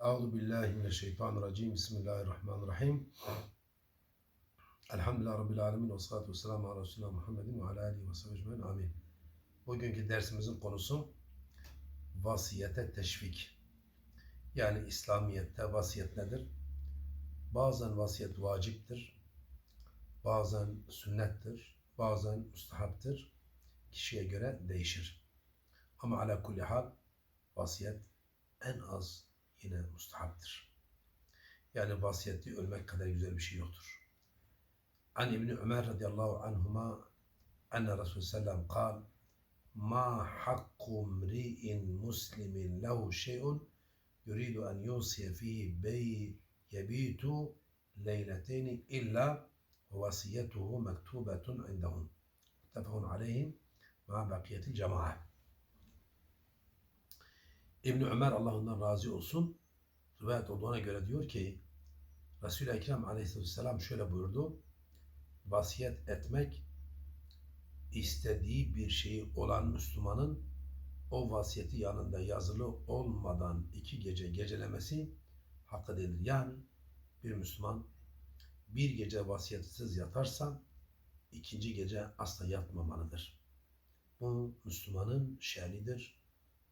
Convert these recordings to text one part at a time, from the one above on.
Euzu billahi mineşşeytanirracim. Bismillahirrahmanirrahim. Elhamdülillahi Rabbil alemin. Ve salatu ve selamu ala Resulullah Muhammedin ve ala alihi ve sahbihi. Amin. Bugünkü dersimizin konusu vasiyete teşvik. Yani İslamiyet'te vasiyet nedir? Bazen vasiyet vaciptir. Bazen sünnettir. Bazen müstehaptır. Kişiye göre değişir. Ama ala kulli hal vasiyet en az yine mustahaptır. Yani vasiyeti ölmek kadar güzel bir şey yoktur. An İbni Ömer radıyallahu anhuma enne Resulü sellem kal ma hakku mri'in muslimin lehu şey'un yuridu en yusiye fihi bey yebitu leyleteyni illa vasiyetuhu mektubetun indahum. Muttefakun aleyhim ma bakiyetil cemaat. İbni Ömer Allah ondan razı olsun rivayet olduğuna göre diyor ki Resul-i Ekrem aleyhisselam şöyle buyurdu. Vasiyet etmek istediği bir şeyi olan Müslümanın o vasiyeti yanında yazılı olmadan iki gece gecelemesi hakkı değildir. Yani bir Müslüman bir gece vasiyetsiz yatarsa ikinci gece asla yatmamalıdır. Bu Müslümanın şerridir,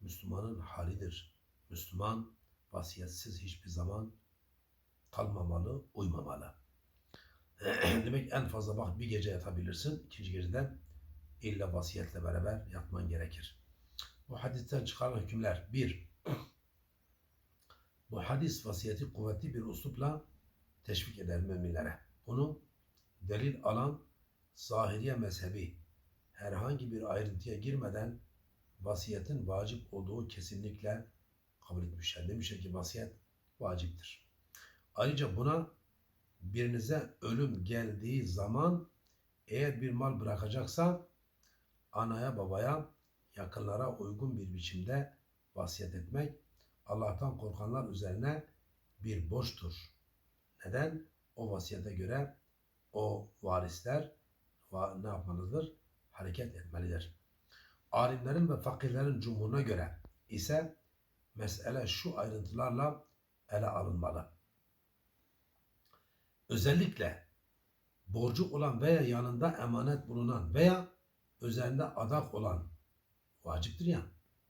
Müslümanın halidir. Müslüman vasiyetsiz hiçbir zaman kalmamalı, uymamalı. Demek en fazla bak bir gece yatabilirsin. ikinci geceden illa vasiyetle beraber yatman gerekir. Bu hadisten çıkarılan hükümler. Bir, bu hadis vasiyeti kuvvetli bir uslupla teşvik eder müminlere. Bunu delil alan zahiriye mezhebi herhangi bir ayrıntıya girmeden vasiyetin vacip olduğu kesinlikle kabul etmişler. Demişler ki vasiyet vaciptir. Ayrıca buna birinize ölüm geldiği zaman eğer bir mal bırakacaksa anaya babaya yakınlara uygun bir biçimde vasiyet etmek Allah'tan korkanlar üzerine bir borçtur. Neden? O vasiyete göre o varisler ne yapmalıdır? Hareket etmelidir. Alimlerin ve fakirlerin cumhuruna göre ise mesele şu ayrıntılarla ele alınmalı. Özellikle borcu olan veya yanında emanet bulunan veya üzerinde adak olan vaciptir ya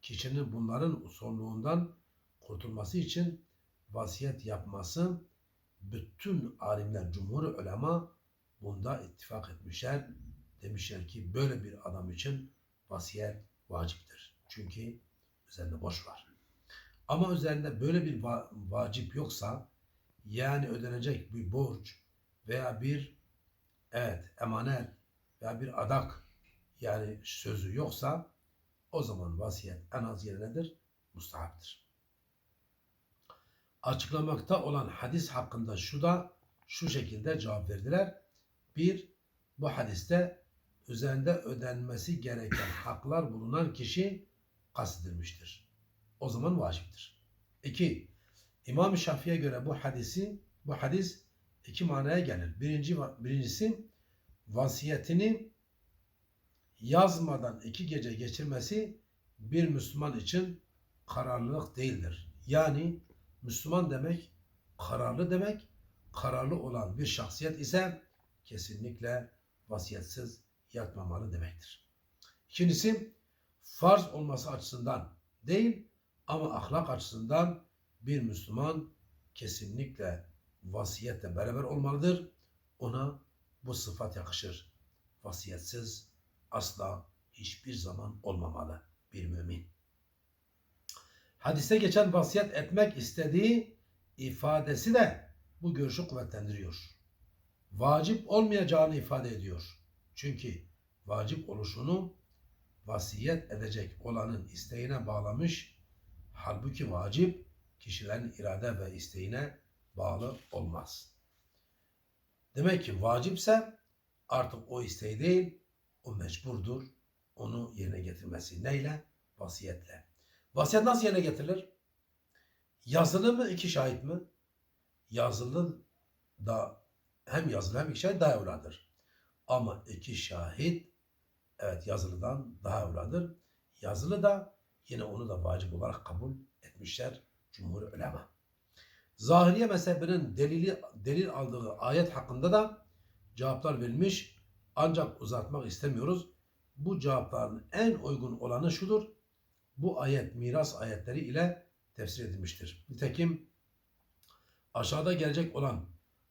kişinin bunların sorumluluğundan kurtulması için vasiyet yapması bütün alimler, cumhur ulema bunda ittifak etmişler. Demişler ki böyle bir adam için vasiyet vaciptir. Çünkü üzerinde borç var. Ama üzerinde böyle bir va vacip yoksa yani ödenecek bir borç veya bir evet emanet veya bir adak yani sözü yoksa o zaman vasiyet en az yerindedir, mustahaptır. Açıklamakta olan hadis hakkında şu da şu şekilde cevap verdiler. Bir, bu hadiste üzerinde ödenmesi gereken haklar bulunan kişi kastedilmiştir. O zaman vaciptir. İki, İmam Şafii'ye göre bu hadisi, bu hadis iki manaya gelir. Birinci, birincisi vasiyetini yazmadan iki gece geçirmesi bir Müslüman için kararlılık değildir. Yani Müslüman demek kararlı demek, kararlı olan bir şahsiyet ise kesinlikle vasiyetsiz yatmamalı demektir. İkincisi farz olması açısından değil ama ahlak açısından bir Müslüman kesinlikle vasiyetle beraber olmalıdır. Ona bu sıfat yakışır. Vasiyetsiz asla hiçbir zaman olmamalı bir mümin. Hadiste geçen vasiyet etmek istediği ifadesi de bu görüşü kuvvetlendiriyor. Vacip olmayacağını ifade ediyor. Çünkü vacip oluşunu vasiyet edecek olanın isteğine bağlamış. Halbuki vacip kişilerin irade ve isteğine bağlı olmaz. Demek ki vacipse artık o isteği değil, o mecburdur. Onu yerine getirmesi neyle? Vasiyetle. Vasiyet nasıl yerine getirilir? Yazılı mı iki şahit mi? Yazılı da hem yazılı hem iki şahit daha evladır. Ama iki şahit evet yazılıdan daha evladır. Yazılı da yine onu da vacip olarak kabul etmişler cumhur ulema. Zahiriye mezhebinin delili, delil aldığı ayet hakkında da cevaplar verilmiş. Ancak uzatmak istemiyoruz. Bu cevapların en uygun olanı şudur. Bu ayet miras ayetleri ile tefsir edilmiştir. Nitekim aşağıda gelecek olan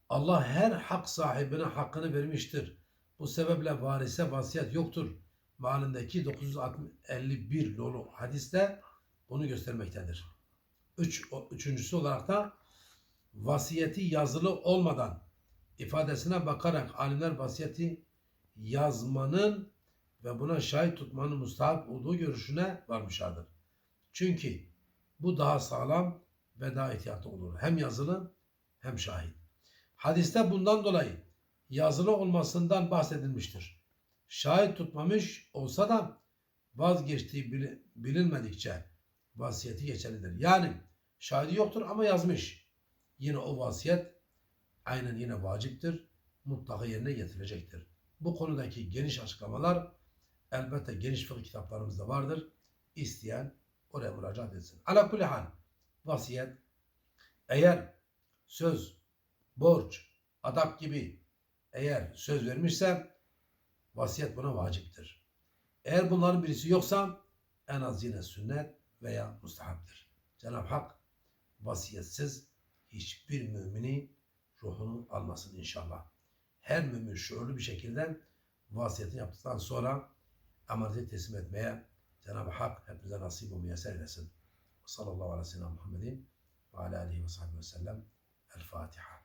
Allah her hak sahibine hakkını vermiştir. Bu sebeple varise vasiyet yoktur. Malindeki 951 nolu hadiste bunu göstermektedir. Üç, üçüncüsü olarak da vasiyeti yazılı olmadan ifadesine bakarak alimler vasiyeti yazmanın ve buna şahit tutmanın müstahap olduğu görüşüne varmışlardır. Çünkü bu daha sağlam ve daha ihtiyatlı olur. Hem yazılı hem şahit. Hadiste bundan dolayı yazılı olmasından bahsedilmiştir. Şahit tutmamış olsa da vazgeçtiği bili- bilinmedikçe vasiyeti geçerlidir. Yani şahidi yoktur ama yazmış. Yine o vasiyet aynen yine vaciptir. Mutlaka yerine getirilecektir. Bu konudaki geniş açıklamalar elbette geniş fıkıh kitaplarımızda vardır. İsteyen oraya müracaat etsin. Ala hal vasiyet eğer söz, borç, adak gibi eğer söz vermişse vasiyet buna vaciptir. Eğer bunların birisi yoksa en az yine sünnet veya mustahaptır. Cenab-ı Hak vasiyetsiz hiçbir mümini ruhunu almasın inşallah. Her mümin şuurlu bir şekilde vasiyetini yaptıktan sonra emaneti teslim etmeye Cenab-ı Hak hepimize nasip ve müyesser eylesin. Sallallahu aleyhi ve sellem Muhammedin ve aleyhi ve sellem. El Fatiha.